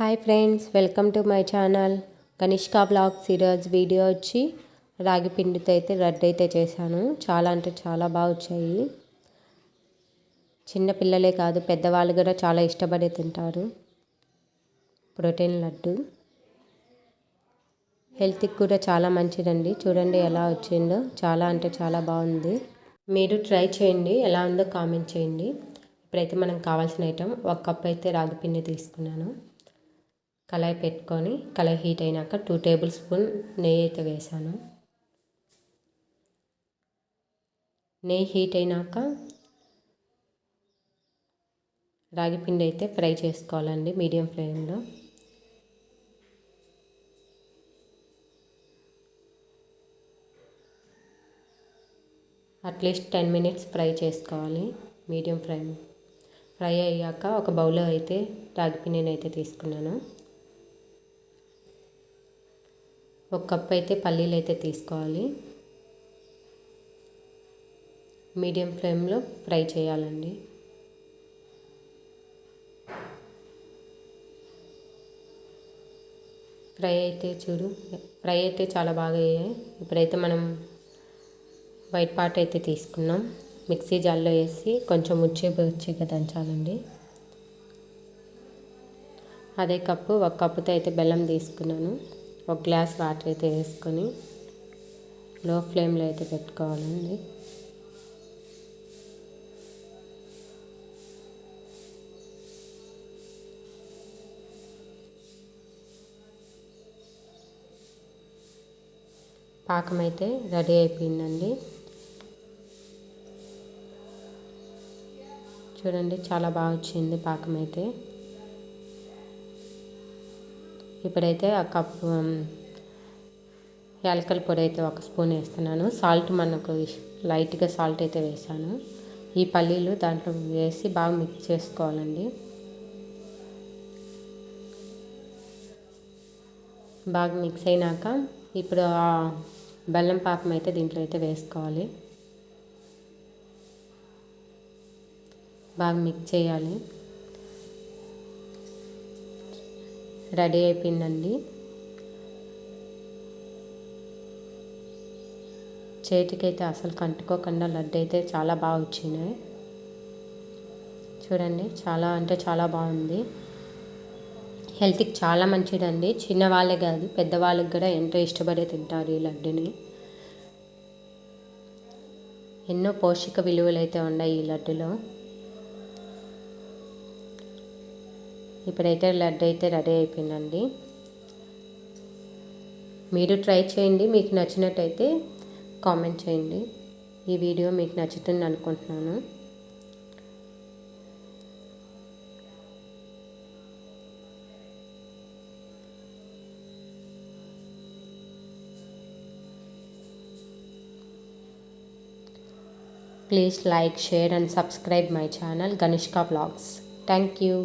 Hi friends welcome to my channel. Kanishka blogs ఈరోజు video వచ్చి రాగి పిండితో అయితే లడ్డు అయితే చేశాను. చాలా అంటే చాలా బాగా వచ్చాయి. చిన్న పిల్లలే కాదు పెద్దవాళ్ళు కూడా చాలా ఇష్టపడి తింటారు. ప్రోటీన్ లడ్డు. హెల్త్కి కూడా చాలా మంచిదండి. చూడండి ఎలా వచ్చిందో. చాలా అంటే చాలా బాగుంది. మీరు ట్రై చేయండి. ఎలా ఉందో కామెంట్ చేయండి. ఇప్పుడైతే మనకు కావాల్సిన ఐటమ్ ఒక కప్ అయితే రాగి పిండి తీసుకున్నాను. కళాయి పెట్టుకొని కళాయి హీట్ అయినాక టూ టేబుల్ స్పూన్ నెయ్యి అయితే వేసాను. నెయ్యి హీట్ అయినాక రాగి పిండి అయితే ఫ్రై చేసుకోవాలండి మీడియం ఫ్లేమ్లో. At least ten minutes fry చేసుకోవాలి మీడియం ఫ్రై ఫ్రై అయ్యాక ఒక బౌల్లో అయితే రాగి పిండిని అయితే తీసుకున్నాను. ఒక కప్ అయితే పల్లీలు అయితే తీసుకోవాలి. మీడియం ఫ్లేమ్లో ఫ్రై చేయాలండి. ఫ్రై అయితే చూడు ఫ్రై అయితే చాలా బాగా అయ్యాయి. ఇప్పుడైతే మనం వైట్ పార్ట్ అయితే తీసుకున్నాం. మిక్సీ జార్లో వేసి కొంచెం ముచ్చే ముచ్చిగా దంచాలండి. అదే కప్పు ఒక కప్పుతో అయితే బెల్లం తీసుకున్నాను. ఒక గ్లాస్ వాటర్ అయితే వేసుకొని లో ఫ్లేమ్లో అయితే పెట్టుకోవాలండి. పాకం అయితే రెడీ అయిపోయిందండి. చూడండి చాలా బాగా వచ్చింది పాకం అయితే. ఇప్పుడైతే ఆ కప్పు యాలకల పొడి అయితే ఒక స్పూన్ వేస్తున్నాను. సాల్ట్ మనకు లైట్గా సాల్ట్ అయితే వేసాను. ఈ పల్లీలు దాంట్లో వేసి బాగా మిక్స్ చేసుకోవాలండి. బాగా మిక్స్ అయినాక ఇప్పుడు ఆ బెల్లం పాకం అయితే దీంట్లో అయితే వేసుకోవాలి. బాగా మిక్స్ చేయాలి. రెడీ అయిపోయిందండి. చేతికైతే అసలు కంటుకోకుండా లడ్డు అయితే చాలా బాగా వచ్చినాయి. చూడండి చాలా అంటే చాలా బాగుంది. హెల్త్కి చాలా మంచిదండి. చిన్నవాళ్ళే కాదు పెద్దవాళ్ళకి కూడా ఎంతో ఇష్టపడే తింటారు ఈ లడ్డుని. ఎన్నో పోషక విలువలు అయితే ఉన్నాయి ఈ లడ్డులో. ఇప్పుడైతే లడ్డు అయితే రెడీ అయిపోయిందండి. మీరు ట్రై చేయండి మీకు నచ్చినట్టయితే కామెంట్ చేయండి. ఈ వీడియో మీకు నచ్చుతుంది అనుకుంటున్నాను. Please like share and subscribe my channel Kanishka blogs. Thank you.